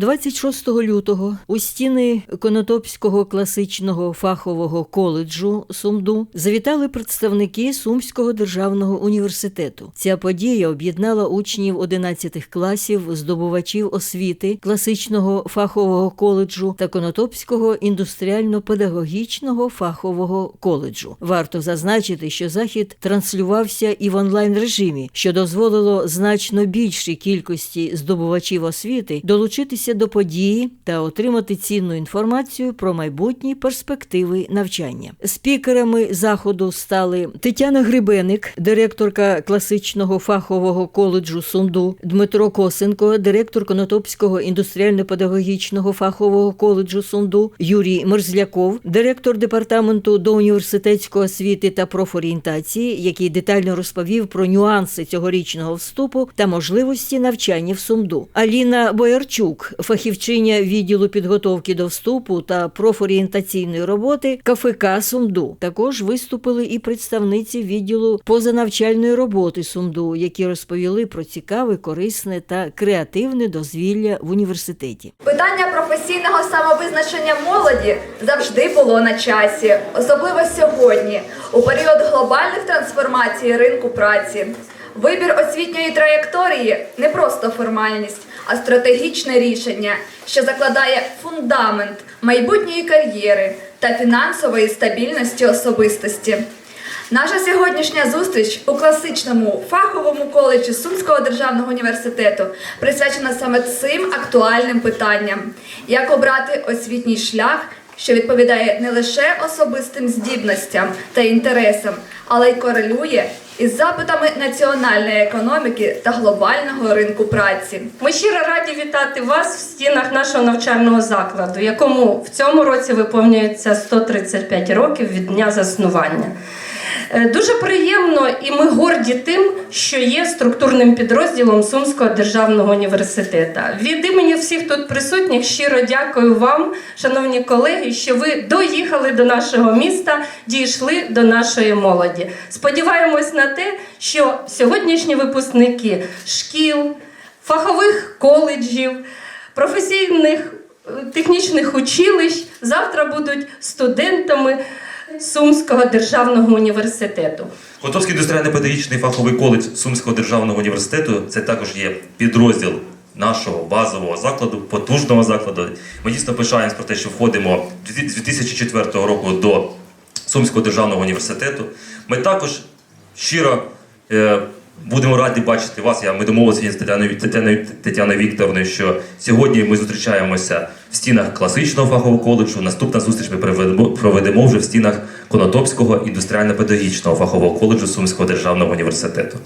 26 лютого у стіни Конотопського класичного фахового коледжу Сумду завітали представники Сумського державного університету. Ця подія об'єднала учнів 11 класів, здобувачів освіти класичного фахового коледжу та Конотопського індустріально-педагогічного фахового коледжу. Варто зазначити, що захід транслювався і в онлайн режимі, що дозволило значно більшій кількості здобувачів освіти долучитися до події та отримати цінну інформацію про майбутні перспективи навчання. Спікерами заходу стали Тетяна Грибеник, директорка класичного фахового коледжу Сунду, Дмитро Косенко, директор Конотопського індустріально-педагогічного фахового коледжу Сунду, Юрій Мерзляков, директор департаменту до університетської освіти та профорієнтації, який детально розповів про нюанси цьогорічного вступу та можливості навчання в Сумду. Аліна Боярчук, фахівчиня відділу підготовки до вступу та профорієнтаційної роботи КФК Сумду. Також виступили і представниці відділу позанавчальної роботи Сумду, які розповіли про цікаве, корисне та креативне дозвілля в університеті. Питання професійного самовизначення молоді завжди було на часі, особливо сьогодні, у період глобальних трансформацій ринку праці. Вибір освітньої траєкторії не просто формальність, а стратегічне рішення, що закладає фундамент майбутньої кар'єри та фінансової стабільності особистості. Наша сьогоднішня зустріч у класичному фаховому коледжі Сумського державного університету присвячена саме цим актуальним питанням: як обрати освітній шлях, що відповідає не лише особистим здібностям та інтересам, але й корелює із запитами національної економіки та глобального ринку праці. Ми щиро раді вітати вас в стінах нашого навчального закладу, якому в цьому році виповнюється 135 років від дня заснування. Е, Дуже приємно і ми горді тим, що є структурним підрозділом Сумського державного університету. Від імені всіх тут присутніх щиро дякую вам, шановні колеги, що ви доїхали до нашого міста, дійшли до нашої молоді. Сподіваємось на те, що сьогоднішні випускники шкіл, фахових коледжів, професійних е, технічних училищ завтра будуть студентами Сумського державного університету. Готовський індустріально-педагогічний фаховий коледж Сумського державного університету це також є підрозділ нашого базового закладу, потужного закладу. Ми дійсно пишаємось про те, що входимо з 2004 року до Сумського державного університету. Ми також щиро е, будемо раді бачити вас. Я ми домовилися з Тетяною, Тетяною, Тетяною Вікторовною, що сьогодні ми зустрічаємося в стінах класичного фахового коледжу. Наступна зустріч ми проведемо, проведемо вже в стінах Конотопського індустріально-педагогічного фахового коледжу Сумського державного університету,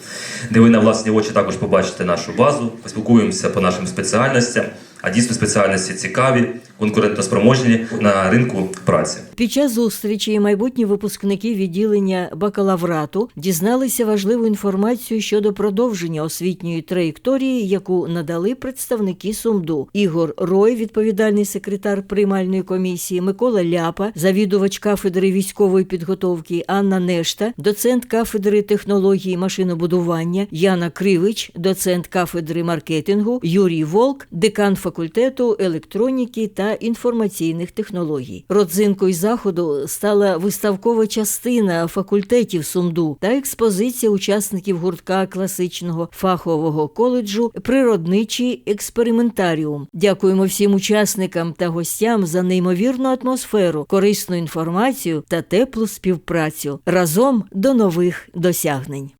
де на власні очі також побачите нашу базу, поспілкуємося по нашим спеціальностям. А дійсно спеціальності цікаві, конкурентоспроможні на ринку праці. Під час зустрічі майбутні випускники відділення бакалаврату дізналися важливу інформацію щодо продовження освітньої траєкторії, яку надали представники Сумду. Ігор Рой, відповідальний секретар приймальної комісії, Микола Ляпа, завідувач кафедри військової підготовки, Анна Нешта, доцент кафедри технології машинобудування, Яна Кривич, доцент кафедри маркетингу, Юрій Волк, декан факультету електроніки та інформаційних технологій. Родзинкою заходу стала виставкова частина факультетів Сумду та експозиція учасників гуртка класичного фахового коледжу Природничий експериментаріум. Дякуємо всім учасникам та гостям за неймовірну атмосферу, корисну інформацію та теплу співпрацю. Разом до нових досягнень.